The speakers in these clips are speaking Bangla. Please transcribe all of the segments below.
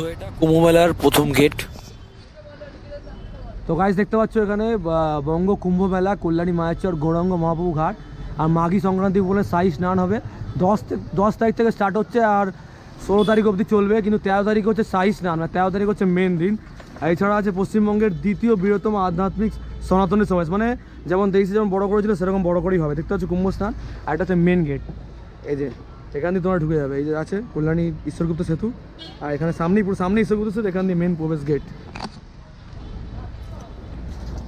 তো এটা কুম্ভ মেলার প্রথম গেট। তো গাইজ দেখতে পাচ্ছ এখানে বঙ্গ কুম্ভ মেলা কল্যাণী মায়াচর গৌরাঙ্গ মহাপ্রভু ঘাট আর মাঘী সংক্রান্তি বলে সাই স্নান হবে। দশ দশ তারিখ থেকে স্টার্ট হচ্ছে আর ষোলো তারিখ অবধি চলবে কিন্তু তেরো তারিখ হচ্ছে সাই স্নান আর তেরো তারিখ হচ্ছে মেন দিন। এছাড়া আছে পশ্চিমবঙ্গের দ্বিতীয় বৃহত্তম আধ্যাত্মিক সনাতনী সমাজ। মানে যেমন দেশে যেমন বড় করেছিল সেরকম বড় করেই হবে। দেখতে পাচ্ছ কুম্ভ স্নান আর এটা হচ্ছে মেন গেট এই যে এখান দিয়ে তোমরা ঢুকে যাবে। এই যে আছে, কল্যাণী ঈশ্বরগুপ্ত সেতু, আর এখানে সামনেই পুরো সামনে ঈশ্বরগুপ্ত সেতু, এখান দিয়ে মেন প্রবেশ গেট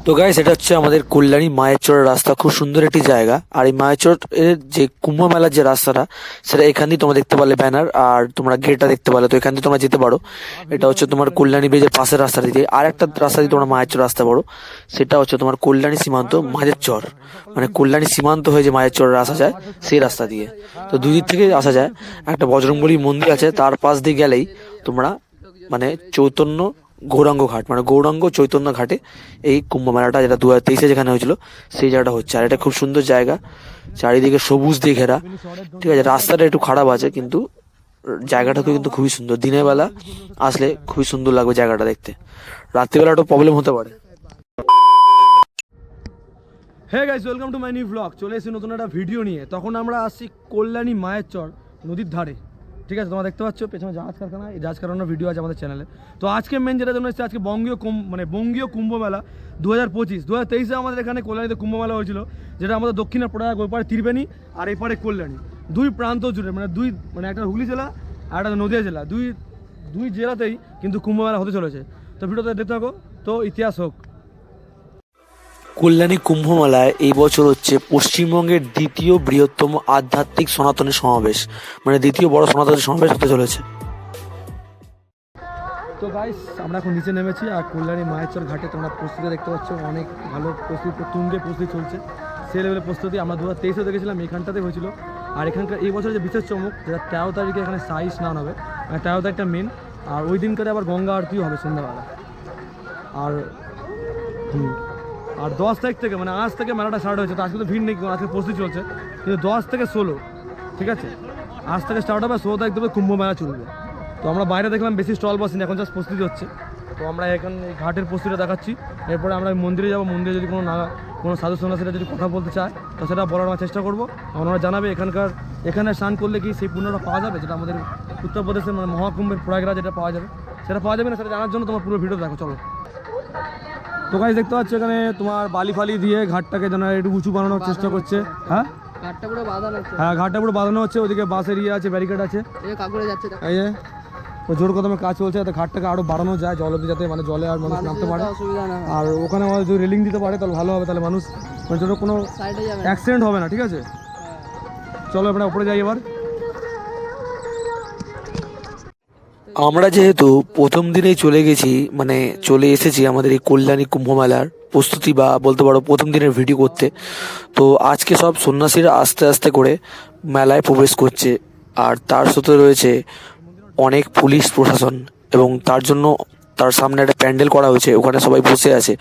তো গাইস এটা হচ্ছে আমাদের কল্যাণী মায়েরচরের রাস্তা। খুব সুন্দর একটি জায়গা। আর এই মায়ের চর এর যে কুম্ভ মেলার যে রাস্তাটা, সেটা এখান দিয়ে তোমরা দেখতে পারলে ব্যানার আর তোমরা গেটটা দেখতে পারলে। তো এখান দিয়ে তোমরা যেতে পারো। এটা হচ্ছে তোমার কল্যাণী ব্রিজের পাশের রাস্তা দিয়ে আর একটা রাস্তা দিয়ে তোমরা মায়ের চর রাস্তা পারো সেটা হচ্ছে তোমার কল্যাণী সীমান্ত মাঝের চর। মানে কল্যাণী সীমান্ত হয়ে যে মায়ের আসা যায়, সেই রাস্তা দিয়ে। তো দুই দিক থেকে আসা যায়। একটা বজরংবলী মন্দির আছে, তার পাশ দিয়ে গেলেই তোমরা মানে চৈতন্য গৌরাঙ্গ ঘাট মানে গৌরাঙ্গ চৈতন্য ঘাটে এই কুম্ভ মেলাটা যেটা দু হাজার তেইশে যেখানে হয়েছিল, সেই জায়গাটা হচ্ছে। আর এটা খুব সুন্দর জায়গা, চারিদিকে সবুজ দিয়ে ঘেরা। ঠিক আছে, রাস্তাটা একটু খারাপ আছে, কিন্তু জায়গাটা কিন্তু খুবই সুন্দর। দিনের বেলা আসলে খুবই সুন্দর লাগবে জায়গাটা দেখতে। রাত্রিবেলা একটু প্রবলেম হতে পারে। Hey guys welcome to my new blog চলে এসেছি নতুন একটা ভিডিও নিয়ে। তখন আমরা আসছি কল্যাণী মায়ের চর নদীর ধারে। ঠিক আছে, তোমরা দেখতে পাচ্ছ, পেছনে জাহাজ কারখানা, এই জাহাজ কারখানার ভিডিও আছে আমাদের চ্যানেলে তো আজকে মেন যেটা জন্য আজকে বঙ্গীয় কুম্ভ মানে বঙ্গীয় কুম্ভ মেলা দু হাজার পঁচিশ দু হাজার তেইশে আমাদের এখানে কল্যাণীতে কুম্ভ মেলা হয়েছিল, যেটা আমাদের দক্ষিণের প্রয়াগ ওই পারে ত্রিবেণী আর এই পারে কল্যাণী। দুই প্রান্ত জুড়ে মানে দুই মানে একটা হুগলি জেলা আর একটা নদিয়া জেলা, দুই দুই জেলাতেই কিন্তু কুম্ভ মেলা হতে চলেছে। তো ভিডিওতে দেখতে থাকো, তো ইতিহাস হোক। কল্যাণী কুম্ভ মেলায় এই বছর হচ্ছে পশ্চিমবঙ্গের দ্বিতীয় বৃহত্তম আধ্যাত্মিক সনাতনী সমাবেশ মানে দ্বিতীয় বড় সনাতনী সমাবেশ হতে চলেছে। তো গাইস আমরা এখন নিচে নেমেছি আর কল্যাণী মায়েরচর ঘাটে তোমরা প্রস্তুতি দেখতে পাচ্ছ, অনেক ভালো প্রস্তুতি, তুঙ্গে প্রস্তুতি চলছে। সেই লেভেলের প্রস্তুতি আমরা দু হাজার তেইশে দেখেছিলাম, এখানটাতে হয়েছিল। আর এখানকার এই বছর যে বিশেষ চমক, যেটা তেরো তারিখে এখানে সাই স্নান হবে মানে তেরো তারিখটা মেন আর ওই দিনকারে আবার গঙ্গা আরতিও হবে সন্ধ্যাবেলা। আর, হুম আর দশ তারিখ থেকে মানে আজ থেকে মেলাটা স্টার্ট হয়েছে, তো আজকে তো ভিড় নেই আজকে প্রস্তুতি চলছে। কিন্তু দশ থেকে ষোলো, ঠিক আছে? আজ থেকে স্টার্ট হবে, ষোলো তারিখ থেকে কুম্ভ মেলা চলবে তো আমরা বাইরে দেখলাম বেশি স্টল বসেনি, এখন জাস্ট প্রস্তুতি হচ্ছে। তো আমরা এখন ঘাটের প্রস্তুতিটা দেখাচ্ছি। এরপরে আমরা মন্দিরে যাব, মন্দিরে যদি কোনো না, কোনো সাধু সন্ন্যাসীরা যদি কথা বলতে চায়, তো সেটা বলার আমরা চেষ্টা করব। ওনারা জানাবে এখানকার, এখানে স্নান করলে কি সেই পুণ্যটা পাওয়া যাবে, যেটা আমাদের উত্তরপ্রদেশের মানে মহাকুম্ভের প্রয়াগরা যেটা পাওয়া যাবে। সেটা পাওয়া যাবে না, সেটা জানার জন্য তোমার পুরো ভিডিও দেখো, চলো। তো গাছ দেখতে পাচ্ছ এখানে তোমার বালি ফালি দিয়ে ঘাটটাকে যেন একটু উঁচু বানানোর চেষ্টা করছে। হ্যাঁ? হ্যাঁ ঘাটটা পুরো বাঁধানো হচ্ছে ওদিকে বাসের ইয়ে আছে ব্যারিকেড আছে। এই যে তো জোর কদমে কাজ চলছে যাতে ঘাটটাকে আরও বাড়ানো যায় জল অব্দি যাতে মানে জলে আর মানুষ নামতে পারে। হয়। আর ওখানে আমাদের যদি রেলিং দিতে পারে তাহলে ভালো হবে তাহলে মানুষ মানে কোনো। অ্যাক্সিডেন্ট হবে না ঠিক আছে? চলো আমরা উপরে যাই এবার। আমরা যেহেতু প্রথম দিনেই চলে গেছি মানে চলে এসেছি আমাদের এই কল্যাণী কুম্ভমেলার প্রস্তুতি বা বলতে পারো প্রথম দিনের ভিডিও করতে, তো আজকে সব সন্ন্যাসীরা আস্তে আস্তে করে মেলায় প্রবেশ করছে। আর তার সাথে রয়েছে অনেক পুলিশ প্রশাসন এবং তার জন্য তার সামনে একটা প্যান্ডেল করা হয়েছে, ওখানে সবাই বসে আছে।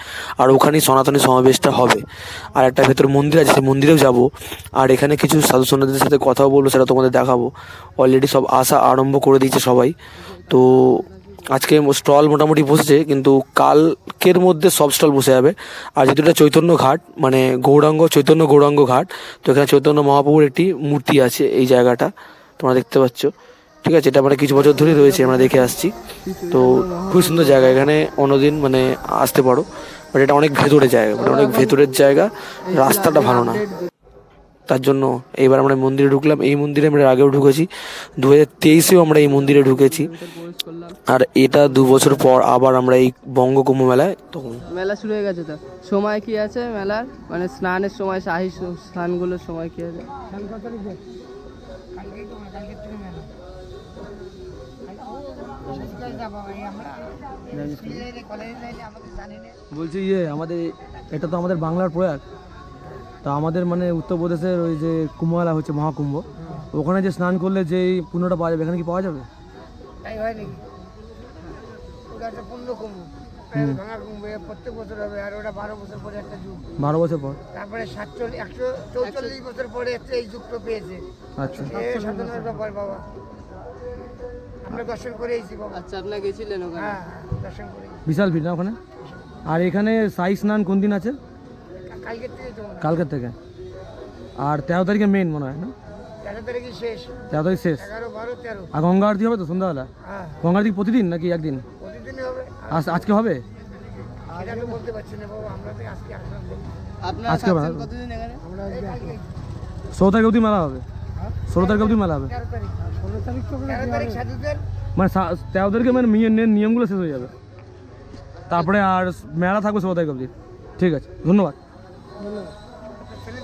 আর ওখানেই সনাতনী সমাবেশটা হবে। আর একটা ভেতর মন্দির আছে, সেই মন্দিরেও যাব। আর এখানে কিছু সাধু সন্ন্যাসীদের সাথে কথাও বলব, সেটা তোমাদের দেখাবো। অলরেডি সব আসা আরম্ভ করে দিয়েছে সবাই। তো আজকে স্টল মোটামুটি বসেছে, কিন্তু কালকের মধ্যে সব স্টল বসে যাবে। আর যেহেতু এটা চৈতন্য ঘাট মানে গৌরাঙ্গ, চৈতন্য গৌরাঙ্গ ঘাট, তো এখানে চৈতন্য মহাপ্রভুর একটি মূর্তি আছে এই জায়গাটা। তোমরা দেখতে পাচ্ছ। ঠিক আছে, এটা মানে কিছু বছর ধরেই রয়েছে, আমরা দেখে আসছি। তো খুব সুন্দর জায়গা, এখানে অন্যদিন মানে আসতে পারো। বাট এটা অনেক ভেতরে জায়গা মানে অনেক ভেতরের জায়গা, রাস্তাটা ভালো না। তার জন্য এইবার আমরা মন্দিরে ঢুকলাম। এই মন্দিরে আমরা আগেও ঢুকেছি দু হাজার তেইশেও আমরা এই মন্দিরে ঢুকেছি। আর এটা দু বছর পর আবার আমরা এই বঙ্গ কুম্ভ মেলায় তখন মেলা শুরু হয়ে গেছে তো। সময় কি আছে মেলার? মানে স্নানের সময়, শাহী স্ন- স্নানগুলোর সময় কি আছে? বলছি ইয়ে আমাদের এটা তো আমাদের বাংলার প্রয়াগ। তা আমাদের মানে উত্তরপ্রদেশের ওই যে কুম্ভমেলা হচ্ছে মহাকুম্ভ। ওখানে যে স্নান করলে যে পুণ্যটা পাওয়া যাবে এখানে কি পাওয়া যাবে? তাই হয় নাকি? ওটা একটা পূর্ণ কুম্ভ ভাঙা কুম্ভ এ প্রত্যেক বছর হবে আর ওটা বারো বছর পরে একটা যুগ। বারো বছর পর। তারপরে সাতচল্লিশ একশো চৌচল্লিশ বছর পরে এই যুগটা পেয়েছে। আচ্ছা। সাধনার ব্যাপার বাবা। আমরা দর্শন করে এসেছি আচ্ছা আপনারা গেছিলেন ওখানে? হ্যাঁ দর্শন করে বিশাল ভিড় না ওখানে? আর এখানে সাই স্নান কোন দিন আছে? কালকের থেকে তো কালকের থেকে। আর তেরো তারিখে মেন মনে হয় না? তেরো তারিখে শেষ। তেরো তারিখ শেষ। এগারো বারো তেরো। আর গঙ্গা আরতি হবে তো সন্ধ্যাবেলা? হ্যাঁ। গঙ্গা আরতি প্রতিদিন নাকি একদিন? প্রতিদিনই হবে। আজকে হবে? বলতে পারছি না বাবা আমরা আজকে আসলাম আজকে থাকছেন বানাবো। কতদিন এখানে? আমরা কালকে। তারিখ অবধি মেলা হবে। ষোলো তারিখ অবধি মেলা হবে। মানে তেরো তারিখে মানে নিয়ম নিয়মগুলো শেষ হয়ে যাবে। তারপরে আর মেলা থাকবে ষোলো তারিখ অবধি। ঠিক আছে ধন্যবাদ। ছেলে